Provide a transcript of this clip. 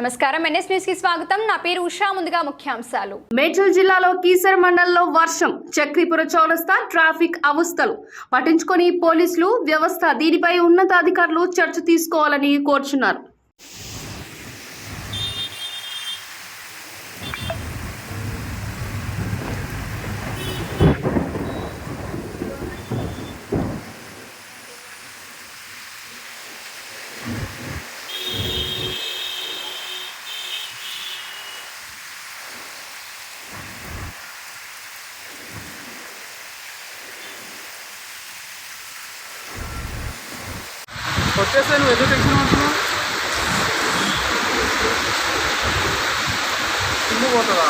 నమస్కారం. ఎన్ఎస్ న్యూస్కి స్వాగతం. నా పేరు ఉషా. ముందుగా ముఖ్యాంశాలు. మేడ్చల్ జిల్లాలో కీసర్ మండలంలో వర్షం చక్రీపుర చౌరస్తా ట్రాఫిక్ అవస్థలు. పట్టించుకొని పోలీసులు వ్యవస్థ దీనిపై ఉన్నతాధికారులు చర్చ తీసుకోవాలని కోరుచున్నారు. వచ్చేస్తే నువ్వు ఎందుకు టెన్షన్ అవుతున్నావు కింద పోతుందా